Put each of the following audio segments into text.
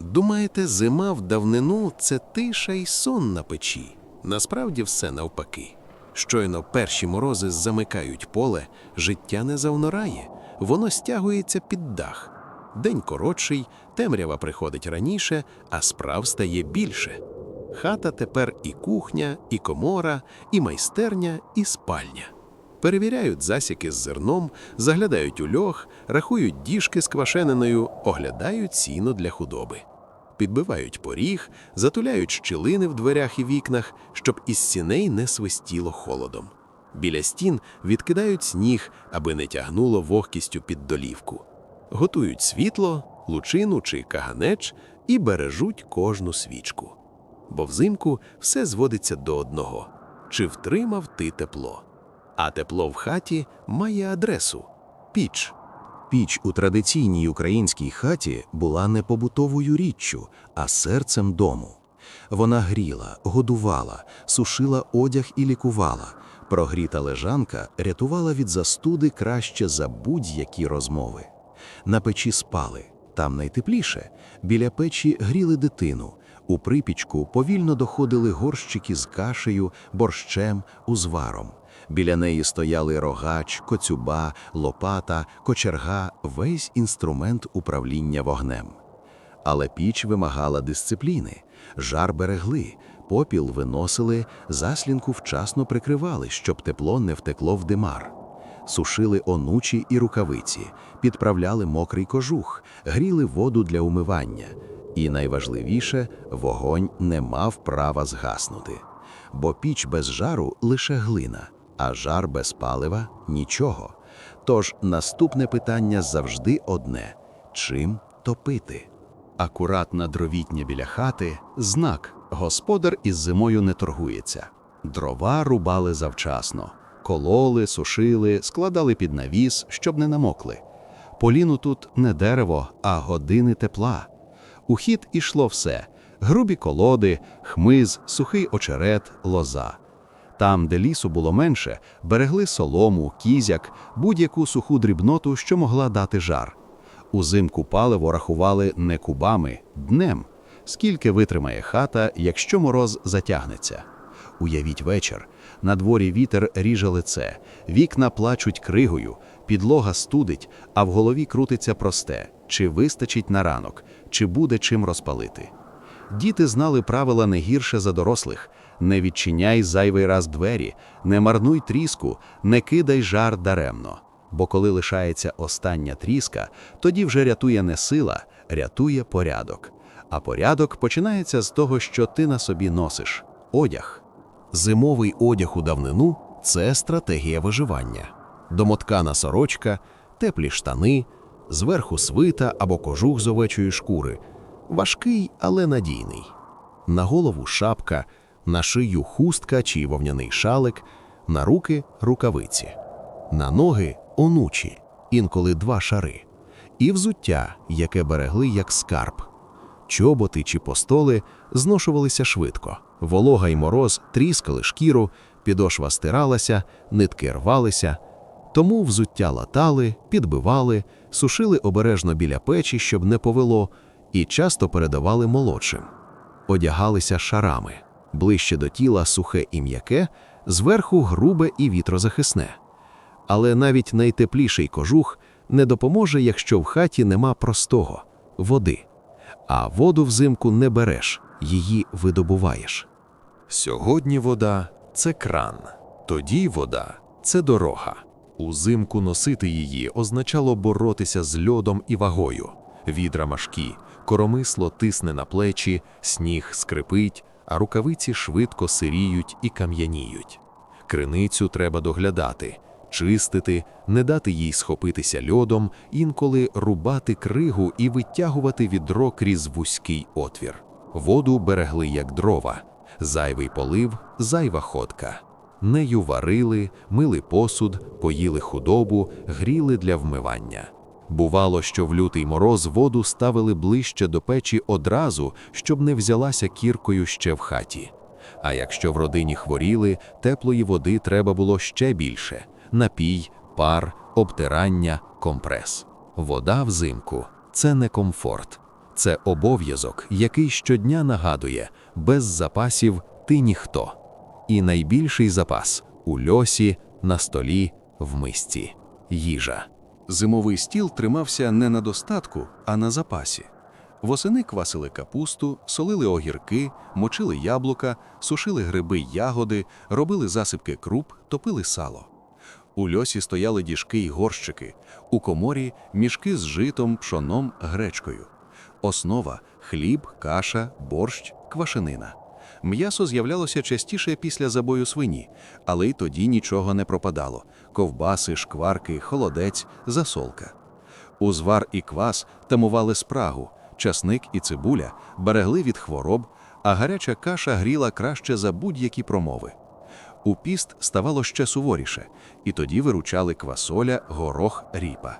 Думаєте, зима в давнину це тиша й сон на печі? Насправді все навпаки. Щойно перші морози замикають поле, життя не завнорає, воно стягується під дах. День коротший, темрява приходить раніше, а справ стає більше. Хата тепер і кухня, і комора, і майстерня, і спальня. Перевіряють засіки з зерном, заглядають у льох, рахують діжки з квашениною, оглядають сіно для худоби. Підбивають поріг, затуляють щілини в дверях і вікнах, щоб із сіней не свистіло холодом. Біля стін відкидають сніг, аби не тягнуло вогкістю під долівку. Готують світло, лучину чи каганеч і бережуть кожну свічку. Бо взимку все зводиться до одного: чи втримав ти тепло? А тепло в хаті має адресу піч. Піч у традиційній українській хаті була не побутовою річчю, а серцем дому. Вона гріла, годувала, сушила одяг і лікувала. Прогріта лежанка рятувала від застуди краще за будь-які розмови. На печі спали, там найтепліше. Біля печі гріли дитину. У припічку повільно доходили горщики з кашею, борщем, узваром. Біля неї стояли рогач, коцюба, лопата, кочерга, весь інструмент управління вогнем. Але піч вимагала дисципліни, жар берегли, попіл виносили, заслінку вчасно прикривали, щоб тепло не втекло в димар. Сушили онучі і рукавиці, підправляли мокрий кожух, гріли воду для умивання. І найважливіше, вогонь не мав права згаснути. Бо піч без жару лише глина, а жар без палива нічого. Тож наступне питання завжди одне: чим топити? Акуратна дровітня біля хати знак господар із зимою не торгується. Дрова рубали завчасно, кололи, сушили, складали під навіс, щоб не намокли. Поліну тут не дерево, а години тепла. У хід ішло все: грубі колоди, хмиз, сухий очерет, лоза. Там, де лісу було менше, берегли солому, кізяк, будь-яку суху дрібноту, що могла дати жар. Узимку паливо рахували не кубами, днем. Скільки витримає хата, якщо мороз затягнеться. Уявіть вечір. На дворі вітер ріже лице, вікна плачуть кригою, підлога студить, а в голові крутиться просте: чи вистачить на ранок, чи буде чим розпалити. Діти знали правила не гірше за дорослих: не відчиняй зайвий раз двері, не марнуй тріску, не кидай жар даремно. Бо коли лишається остання тріска, тоді вже рятує не сила, рятує порядок. А порядок починається з того, що ти на собі носиш одяг. Зимовий одяг у давнину це стратегія виживання. Домоткана сорочка, теплі штани, зверху свита або кожух з овечої шкури. Важкий, але надійний. На голову шапка, на шию хустка чи вовняний шалик, на руки рукавиці, на ноги онучі, інколи два шари, і взуття, яке берегли як скарб. Чоботи чи постоли зношувалися швидко. Волога й мороз тріскали шкіру, підошва стиралася, нитки рвалися. Тому взуття латали, підбивали, сушили обережно біля печі, щоб не повело, і часто передавали молодшим. Одягалися шарами, ближче до тіла сухе і м'яке, зверху грубе і вітрозахисне. Але навіть найтепліший кожух не допоможе, якщо в хаті нема простого води. А воду взимку не береш, її видобуваєш. Сьогодні вода це кран, тоді вода це дорога. Узимку носити її означало боротися з льодом і вагою. Відра важкі, коромисло тисне на плечі, сніг скрипить, а рукавиці швидко сиріють і кам'яніють. Криницю треба доглядати, чистити, не дати їй схопитися льодом, інколи рубати кригу і витягувати відро крізь вузький отвір. Воду берегли як дрова, зайвий полив, зайва ходка. Нею варили, мили посуд, поїли худобу, гріли для вмивання. Бувало, що в лютий мороз воду ставили ближче до печі одразу, щоб не взялася кіркою ще в хаті. А якщо в родині хворіли, теплої води треба було ще більше напій, пар, обтирання, компрес. Вода взимку це не комфорт, Це обов'язок, який щодня нагадує, без запасів ти ніхто. І найбільший запас у льосі, на столі, в мисці їжа. Зимовий стіл тримався не на достатку, а на запасі. Восени квасили капусту, солили огірки, мочили яблука, сушили гриби й ягоди, робили засипки круп, топили сало. У льосі стояли діжки й горщики, у коморі мішки з житом, пшоном, гречкою. Основа хліб, каша, борщ, квашенина. М'ясо з'являлося частіше після забою свині, але й тоді нічого не пропадало: ковбаси, шкварки, холодець, засолка. Узвар і квас тамували спрагу, часник і цибуля берегли від хвороб, а гаряча каша гріла краще за будь-які промови. У піст ставало ще суворіше, і тоді виручали квасоля, горох, ріпа.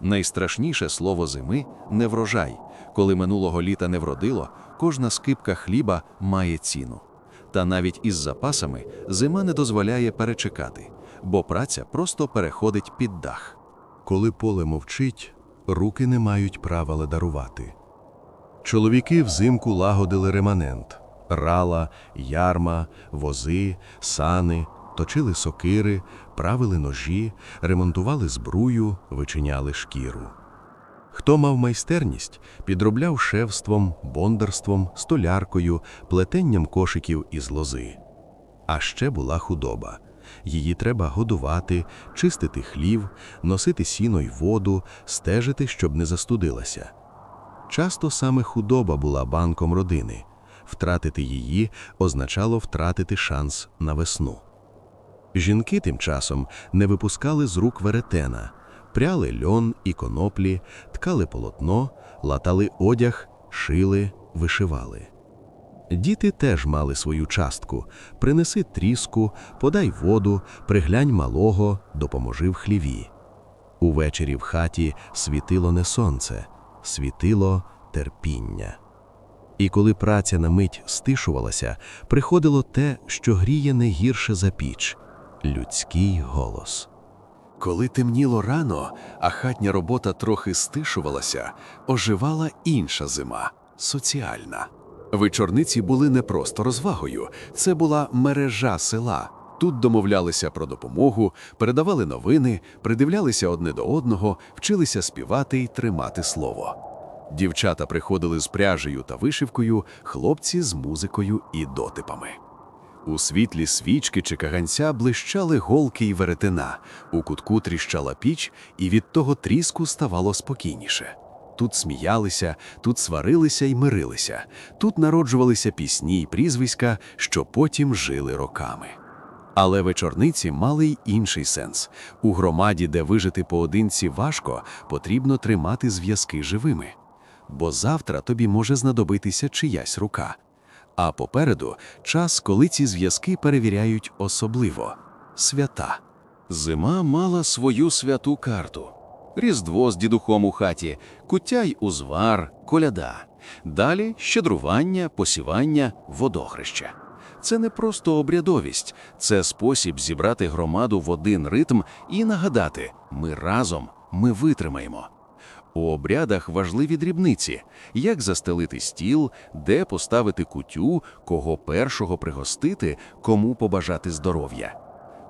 Найстрашніше слово зими неврожай. Коли минулого літа не вродило, кожна скипка хліба має ціну. Та навіть із запасами зима не дозволяє перечекати, бо праця просто переходить під дах. Коли поле мовчить, руки не мають права ледарувати. Чоловіки взимку лагодили реманент – рала, ярма, вози, сани, точили сокири, правили ножі, ремонтували збрую, вичиняли шкіру. Хто мав майстерність, підробляв шевством, бондарством, столяркою, плетенням кошиків із лози. А ще була худоба. Її треба годувати, чистити хлів, носити сіно й воду, стежити, щоб не застудилася. Часто саме худоба була банком родини. Втратити її означало втратити шанс на весну. Жінки тим часом не випускали з рук веретена, пряли льон і коноплі, ткали полотно, латали одяг, шили, вишивали. Діти теж мали свою частку принеси тріску, подай воду, приглянь малого, допоможи в хліві. Увечері в хаті світило не сонце, світило терпіння. І коли праця на мить стишувалася, приходило те, що гріє не гірше за піч людський голос. Коли темніло рано, а хатня робота трохи стишувалася, оживала інша зима соціальна. Вечорниці були не просто розвагою, це була мережа села. Тут домовлялися про допомогу, передавали новини, придивлялися одне до одного, вчилися співати й тримати слово. Дівчата приходили з пряжею та вишивкою, хлопці з музикою і дотипами. У світлі свічки чи каганця блищали голки й веретена, у кутку тріщала піч, і від того тріску ставало спокійніше. Тут сміялися, тут сварилися й мирилися, тут народжувалися пісні й прізвиська, що потім жили роками. Але вечорниці мали й інший сенс. У громаді, де вижити поодинці важко, потрібно тримати зв'язки живими. Бо завтра тобі може знадобитися чиясь рука. А попереду час, коли ці зв'язки перевіряють особливо свята. Зима мала свою святу карту. Різдво з дідухом у хаті, куття й узвар, коляда. Далі щедрування, посівання, водохреще. Це не просто обрядовість, це спосіб зібрати громаду в один ритм і нагадати: ми разом, ми витримаємо. У обрядах важливі дрібниці: як застелити стіл, де поставити кутю, кого першого пригостити, кому побажати здоров'я.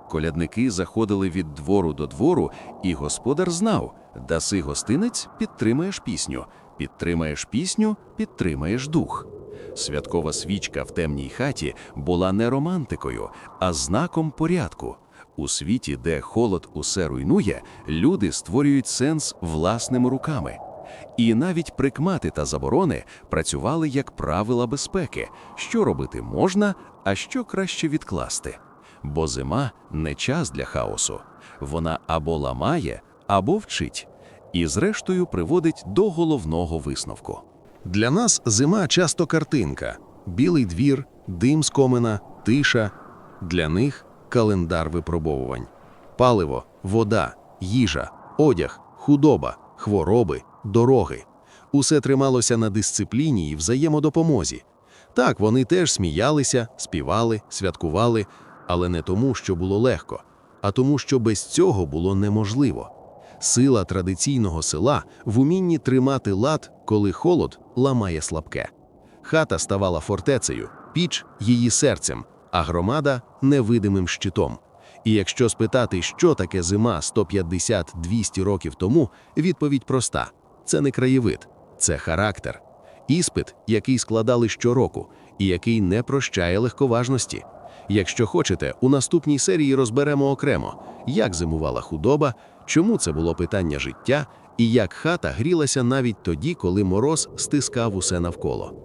Колядники заходили від двору до двору, і господар знав: даси гостинець, підтримаєш пісню, підтримаєш пісню, підтримаєш дух. Святкова свічка в темній хаті була не романтикою, а знаком порядку. У світі, де холод усе руйнує, люди створюють сенс власними руками. І навіть прикмати та заборони працювали як правила безпеки, що робити можна, а що краще відкласти. Бо зима не час для хаосу. Вона або ламає, або вчить, і зрештою приводить до головного висновку. Для нас зима часто картинка: білий двір, дим з комина, тиша. Для них календар випробовувань. Паливо, вода, їжа, одяг, худоба, хвороби, дороги. Усе трималося на дисципліні і взаємодопомозі. Так, вони теж сміялися, співали, святкували, але не тому, що було легко, а тому, що без цього було неможливо. Сила традиційного села в умінні тримати лад коли холод ламає слабке. Хата ставала фортецею, піч її серцем, а громада невидимим щитом. І якщо спитати, що таке зима 150-200 років тому, відповідь проста: це не краєвид, це характер. Іспит, який складали щороку, і який не прощає легковажності. Якщо хочете, у наступній серії розберемо окремо, як зимувала худоба, чому це було питання життя, і як хата грілася навіть тоді, коли мороз стискав усе навколо.